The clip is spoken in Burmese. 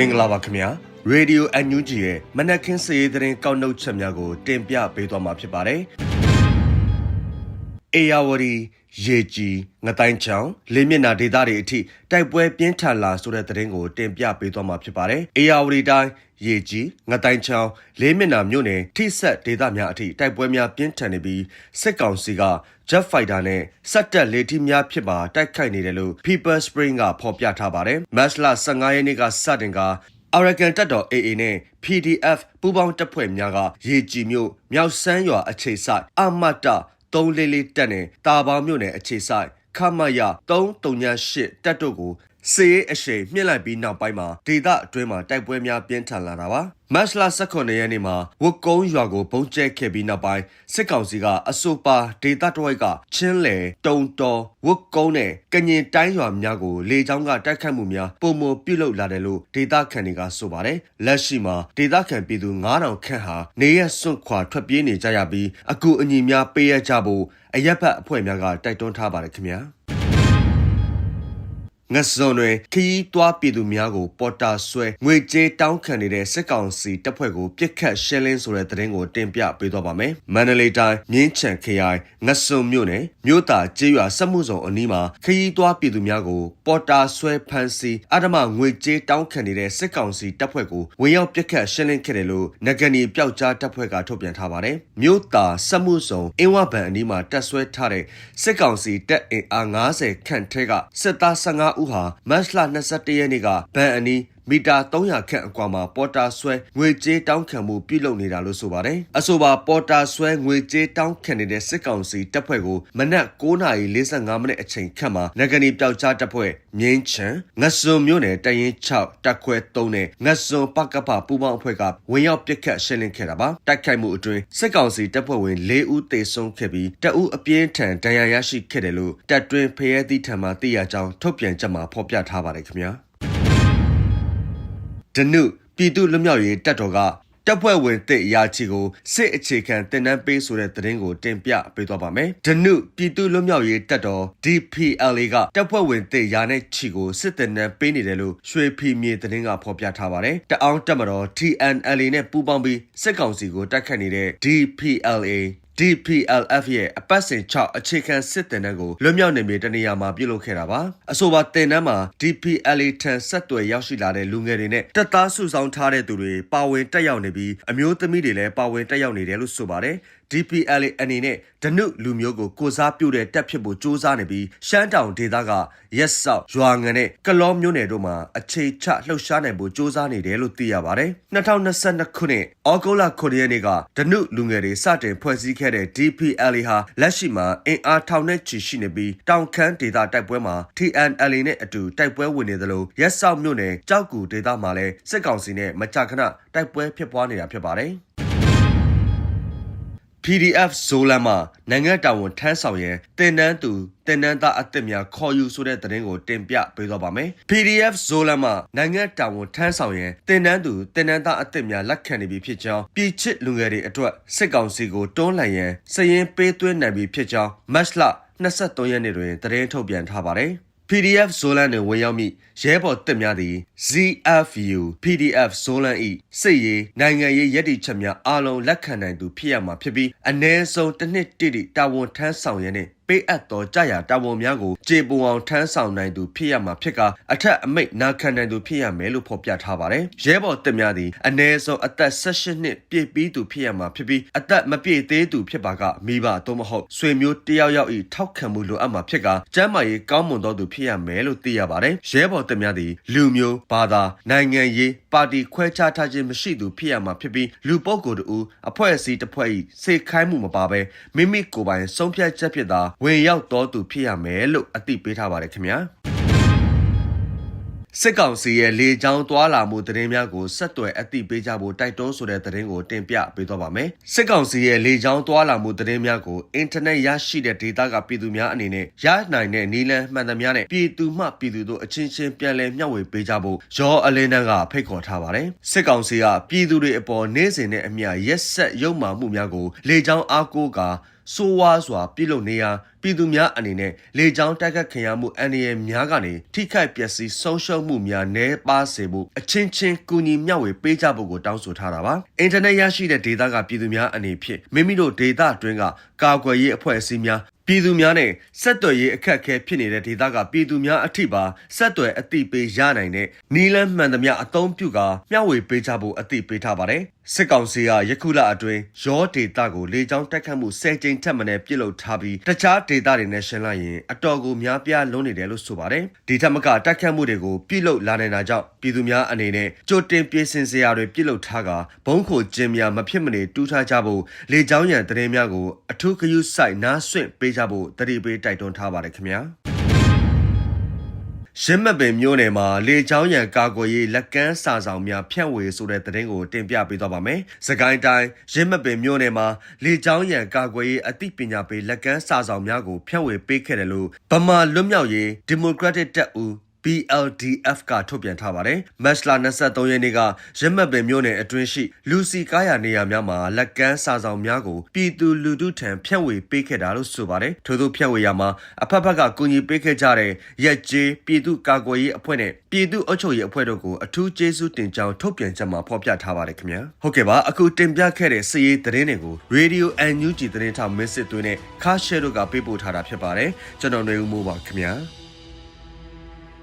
မင်္ဂလာပါခင်ဗျာရေဒီယိုအန်ယူဂျီရဲ့မနက်ခင်းစည်ရေးသတင်းကောက်နှုတ်ချက်များကိုတင်ပြပေးသွားမှာဖြစ်ပါတယ် အေယာဝတီရေကြီးငတိုင်းချောင်းလေးမျက်နှာဒေသတွေအထိတိုက်ပွဲပြင်းထန်လာဆိုတဲ့သတင်းကိုတင်ပြပေးသွားမှာဖြစ်ပါတယ်အေယာဝတီတိုင်းရေကြီးငတိုင်းချောင်းလေးမျက်နှာမြို့နယ်ထိဆက်ဒေသများအထိတိုက်ပွဲများပြင်းထန်နေပြီးစစ်ကောင်စီက Jet Fighter နဲ့စက်တက်လေထီးများဖြစ်ပါတိုက်ခိုက်နေတယ်လို့ People Spring ကဖော်ပြထားပါတယ်။မတ်လ15ရက်နေ့ကစတင်က American တပ်တော် AA နဲ့ PDF ပူးပေါင်းတပ်ဖွဲ့များကရေကြီးမြို့မြောက်စမ်းရွာအခြေစိုက်အမတ်တ 344တပ်နဲ့တာပေါင်းမြို့နယ်အခြေစိုက်ခမရ338တပ်တို့ကို စေရေးအရှိန်မြင့်လိုက်ပြီးနောက်ပိုင်းမှာဒေသအတွင်းမှာတိုက်ပွဲများပြင်းထန်လာတာပါမတ်လ18ရက်နေ့မှာဝတ်ကုန်းရွာကိုပုံကျဲခဲ့ပြီးနောက်ပိုင်းစစ်ကောင်စီကအဆိုပါဒေသတစ်ဝိုက်ကချင်းလေတုံတော်ဝတ်ကုန်းနဲ့ကညင်တိုင်းရွာများကိုလေကြောင်းကတိုက်ခတ်မှုများပုံမပြုတ်လုလာတယ်လို့ဒေသခံတွေကဆိုပါတယ်လက်ရှိမှာဒေသခံပြည်သူ9000ခန့်ဟာနေရစွန့်ခွာထွက်ပြေးနေကြရပြီးအကူအညီများပေးရကြဖို့အရက်ဖက်အဖွဲ့များကတိုက်တွန်းထားပါတယ်ခင်ဗျာ ငတ်စုံတွေခီးတွားပြည်သူများကို ပေါ်တာဆွဲငွေကြေးတောင်းခံနေတဲ့စစ်ကောင်စီတပ်ဖွဲ့ကိုပြစ်ခတ်ရှင်းလင်းဆိုတဲ့သတင်းကိုတင်ပြပေးသွားပါမယ်။မန္တလေးတိုင်းမြင်းချံခရိုင်ငတ်စုံမြို့နယ်မြို့တာကျေးရွာစက်မှုဆောင်အနီးမှာခီးတွားပြည်သူများကိုပေါ်တာဆွဲဖမ်းဆီးအဓမ္မငွေကြေးတောင်းခံနေတဲ့စစ်ကောင်စီတပ်ဖွဲ့ကိုဝင်ရောက်ပြစ်ခတ်ရှင်းလင်းခဲ့တယ်လို့နဂနီပျောက်ကြားတပ်ဖွဲ့ကထုတ်ပြန်ထားပါတယ်။မြို့တာစက်မှုဆောင်အင်းဝဘန်အနီးမှာတပ်ဆွဲထားတဲ့စစ်ကောင်စီတပ်အင်အား90ခန့်ထဲကစစ်သား15ဦးဟာမတ်လ21ရက်နေ့ကဗန်အနီး မီတာ300ခန့်အကွာမှာပေါ်တာဆွဲငွေကြေးတောင်းခံမှုပြုလုပ်နေတာလို့ဆိုပါတယ်။အဆိုပါပေါ်တာဆွဲငွေကြေးတောင်းခံနေတဲ့စစ်ကောင်စီတပ်ဖွဲ့ကိုမနက်9:45မိနစ်အချိန်ခန့်မှာနဂနီပျောက်ကြားတပ်ဖွဲ့မြင်းချံငတ်စွန်မြို့နယ်တရင်6တပ်ခွဲ3နဲ့ငတ်စွန်ပကပပူပေါင်းအဖွဲ့ကဝင်ရောက်ပစ်ခတ်ရှင်းလင်းခဲ့တာပါ။တိုက်ခိုက်မှုအတွင်းစစ်ကောင်စီတပ်ဖွဲ့ဝင်4ဦးသေဆုံးခဲ့ပြီးတအူးအပြင်းထန်ဒဏ်ရာရရှိခဲ့တယ်လို့တပ်တွင်းဖရဲသည့်ထံမှသိရကြောင်းထုတ်ပြန်ချက်မှာဖော်ပြထားပါတယ်ခင်ဗျာ။ ဒနုပြည်သူ့လွတ်မြောက်ရေးတပ်တော်ကတပ်ဖွဲ့ဝင်တစ်ရာချီကိုစစ်အခြေခံတင်နန်းပေးဆိုတဲ့သတင်းကိုတင်ပြပေးသွားပါမယ်။ဒနုပြည်သူ့လွတ်မြောက်ရေးတပ်တော် DPLA ကတပ်ဖွဲ့ဝင်တစ်ရာနဲ့ချီကိုစစ်တင်နန်းပေးနေတယ်လို့ရွှေဖီမြေသတင်းကဖော်ပြထားပါတယ်။တအောင်းတပ်မတော် TNLA နဲ့ပူးပေါင်းပြီးစစ်ကောင်စီကိုတိုက်ခတ်နေတဲ့ DPLA DPLF ရဲ့အပတ်စဉ်6အခြေခံစစ်တင်တန်းကိုလွတ်မြောက်နေမြေတနေရာမှာပြုလုပ်ခဲ့တာပါအဆိုပါတင်တန်းမှာ DPLA ထံဆက်သွယ်ရောက်ရှိလာတဲ့လူငယ်တွေနဲ့တပ်သားစုဆောင်ထားတဲ့သူတွေပါဝင်တက်ရောက်နေပြီးအမျိုးသမီးတွေလည်းပါဝင်တက်ရောက်နေတယ်လို့ဆိုပါတယ် DPLA အနေနဲ့ဒနုလူမျိုးကိုကိုစားပြုတဲ့တပ်ဖြစ်ဖို့စ조사နေပြီးရှမ်းတောင်ဒေသကရက်ဆောက်ရွာငံနဲ့ကလောမျိုးနယ်တို့မှာအခြေချလှုပ်ရှားနိုင်ဖို့စ조사နေတယ်လို့သိရပါတယ်2022ခုနှစ်ဩဂုတ်လ9ရက်နေ့ကဒနုလူငယ်တွေစတင်ဖွဲ့စည်းခဲ့တဲ့ DPLA ဟာလက်ရှိမှာအင်အားထောင်နဲ့ချီရှိနေပြီးတောင်ခမ်းဒေသတိုက်ပွဲမှာ TNLA နဲ့အတူတိုက်ပွဲဝင်နေသလိုရက်ဆောက်မျိုးနယ်ကြောက်ကူဒေသမှာလည်းစစ်ကောင်စီနဲ့မကြာခဏတိုက်ပွဲဖြစ်ပွားနေတာဖြစ်ပါတယ် PDF ဇိုလန်မှာနိုင်ငံတော်ဝန်ထမ်းဆောင်ရန်တင်နန်းသူတင်နန်းသားအသစ်များခေါ်ယူဆိုတဲ့သတင်းကိုတင်ပြပေးသွားပါမယ်။ PDF ဇိုလန်မှာနိုင်ငံတော်ဝန်ထမ်းဆောင်ရန်တင်နန်းသူတင်နန်းသားအသစ်များလက်ခံနေပြီဖြစ်ကြောင်းပြည်ချစ်လူငယ်တွေအတွက်စစ်ကောင်စီကိုတွန်းလှန်ရန်စရင်ပေးသွင်းနိုင်ပြီဖြစ်ကြောင်းမတ်လ23ရက်နေ့တွင်သတင်းထုတ်ပြန်ထားပါတယ်။ PDF ဇိုလန်တွင်ဝင်ရောက်မိရဲဘော်တက်များသည် ZFU PDF ဇိုလန်၏စစ်ရေးနိုင်ငံရေးရည်တည်ချက်များအားလုံးလက်ခံနိုင်သူဖြစ်ရမှာဖြစ်ပြီးအ ਨੇ ဆုံးတစ်နှစ်တိတိတာဝန်ထမ်းဆောင်ရန်နှင့် ပေးအပ်သောကြာရတာဝန်များကိုကြေပွန်အောင်ထမ်းဆောင်နိုင်သူဖြစ်ရမှာဖြစ်ကအထက်အမိတ်နာခံနိုင်သူဖြစ်ရမယ်လို့ဖော်ပြထားပါတယ်။ရဲဘော်တက်များသည်အ ਨੇ ဆုံးအသက်18နှစ်ပြည့်ပြီးသူဖြစ်ရမှာဖြစ်ပြီးအသက်မပြည့်သေးသူဖြစ်ပါကမိဘသို့မဟုတ်ဆွေမျိုးတယောက်ယောက်၏ထောက်ခံမှုလိုအပ်မှာဖြစ်ကကျမ်းမာရေးကောင်းမွန်သောသူဖြစ်ရမယ်လို့သိရပါတယ်။ရဲဘော်တက်များသည်လူမျိုးဘာသာနိုင်ငံရေးပါတီခွဲခြားထားခြင်းမရှိသူဖြစ်ရမှာဖြစ်ပြီးလူပုဂ္ဂိုလ်တို့အဖွဲ့အစည်းတစ်ဖွဲ့၏စေခိုင်းမှုမပါဘဲမိမိကိုယ်ပိုင်ဆုံးဖြတ်ချက်ဖြစ်သာဝင်ရောက်တော်သူဖြစ်ရမယ်လို့အသိပေးထားပါတယ်ခင်ဗျာ စစ်ကောင်စီရဲ့လေကြောင်းသွာလာမှုသတင်းများကိုဆက်သွယ်အသိပေးကြဖို့တိုက်တွန်းဆိုတဲ့သတင်းကိုတင်ပြပေးသွားပါမယ်။စစ်ကောင်စီရဲ့လေကြောင်းသွာလာမှုသတင်းများကိုအင်တာနက်ရရှိတဲ့ဒေတာကပြည်သူများအနေနဲ့ရနိုင်တဲ့နီလန်းမှန်သမျှနဲ့ပြည်သူမှပြည်သူတို့အချင်းချင်းပြန်လည်မျှဝေပေးကြဖို့ရောအလင်းတန်းကဖိတ်ခေါ်ထားပါတယ်။စစ်ကောင်စီကပြည်သူတွေအပေါ်နေစဉ်နဲ့အမျှရက်ဆက်ရုံမှမှုများကိုလေကြောင်းအားကိုးကာ စိုးဝါးစွာပြုလုပ်နေရာပြည်သူများအနေနဲ့လေကြောင်းတိုက်ခတ်ခံရမှုအန္တရာယ်များကနေထိခိုက်ပျက်စီးဆုံးရှုံးမှုများနည်းပါးစေဖို့အချင်းချင်းကူညီမျှဝေပေးကြဖို့ကိုတောင်းဆိုထားတာပါအင်တာနက်ရရှိတဲ့ဒေတာကပြည်သူများအနေဖြင့်မိမိတို့ဒေတာအတွင်းကကာကွယ်ရေးအဖွဲ့အစည်းများ ပြည်သူများနဲ့ဆက်သွယ်ရေးအခက်အခဲဖြစ်နေတဲ့ဒေသကပြည်သူများအထိပါဆက်သွယ်အသိပေးရနိုင်တဲ့နီလန်းမှန်သမျှအသုံးပြုကာမျှဝေပေးကြဖို့အသိပေးထားပါတယ်စစ်ကောင်စီကယခုလအတွင်းရောဒေတာကိုလေကြောင်းတက်ခတ်မှု10ကြိမ်ထက်မနည်းပြုလုပ်ထားပြီးတခြားဒေတာတွေနဲ့ရှင်းလိုက်ရင်အတော်ကိုများပြားလုံးနေတယ်လို့ဆိုပါတယ်ဒီထက်မကတက်ခတ်မှုတွေကိုပြုလုပ်လာနေတာကြောင့်ပြည်သူများအနေနဲ့ကြိုတင်ပြင်ဆင်စရာတွေပြုလုပ်ထားကဘုံခိုကျင်းများမဖြစ်မနေတူးထားကြဖို့လေကြောင်းရန်သတင်းများကိုအထူးဂရုစိုက်နားဆွင့်ပေးကြဖို့တတိပေးတိုက်တွန်းထားပါတယ်ခင်ဗျာရှင်းမပင်မျိုးနယ်မှာလေချောင်းရံကာကွယ်ရေးလက်ကမ်းစာဆောင်များဖြန့်ဝေဆိုတဲ့သတင်းကိုတင်ပြပေးသွားပါမယ်။စကိုင်းတိုင်းရှင်းမပင်မျိုးနယ်မှာလေချောင်းရံကာကွယ်ရေးအသိပညာပေးလက်ကမ်းစာဆောင်များကိုဖြန့်ဝေပေးခဲ့တယ်လို့ဗမာလွတ်မြောက်ရေး Democratic တပ်ဦး BLDF ကထုတ်ပြန်ထားပါတယ်။မတ်လ23ရက်နေ့ကရမတ်ပင်မြို့နယ်အတွင်းရှိလူစီကားရနေရာများမှာလက်ကမ်းစာဆောင်များကိုပြည်သူလူထုထံဖြန့်ဝေပေးခဲ့တာလို့ဆိုပါတယ်။ထို့သောဖြန့်ဝေရမှာအဖက်ဖက်ကကူညီပေးခဲ့ကြတဲ့ရက်ကျေးပြည်သူကာကွယ်ရေးအဖွဲ့နဲ့ပြည်သူအုပ်ချုပ်ရေးအဖွဲ့တို့ကိုအထူးကျေးဇူးတင်ကြောင်းထုတ်ပြန်ချက်မှာဖော်ပြထားပါတယ်ခင်ဗျာ။ဟုတ်ကဲ့ပါအခုတင်ပြခဲ့တဲ့စီရေးသတင်းတွေကို Radio NUG သတင်းထောက်မင်းစစ်သွင်းနဲ့ခါရှဲတို့ကပေးပို့ထားတာဖြစ်ပါတယ်။ကျွန်တော်နေဦးမိုးပါခင်ဗျာ။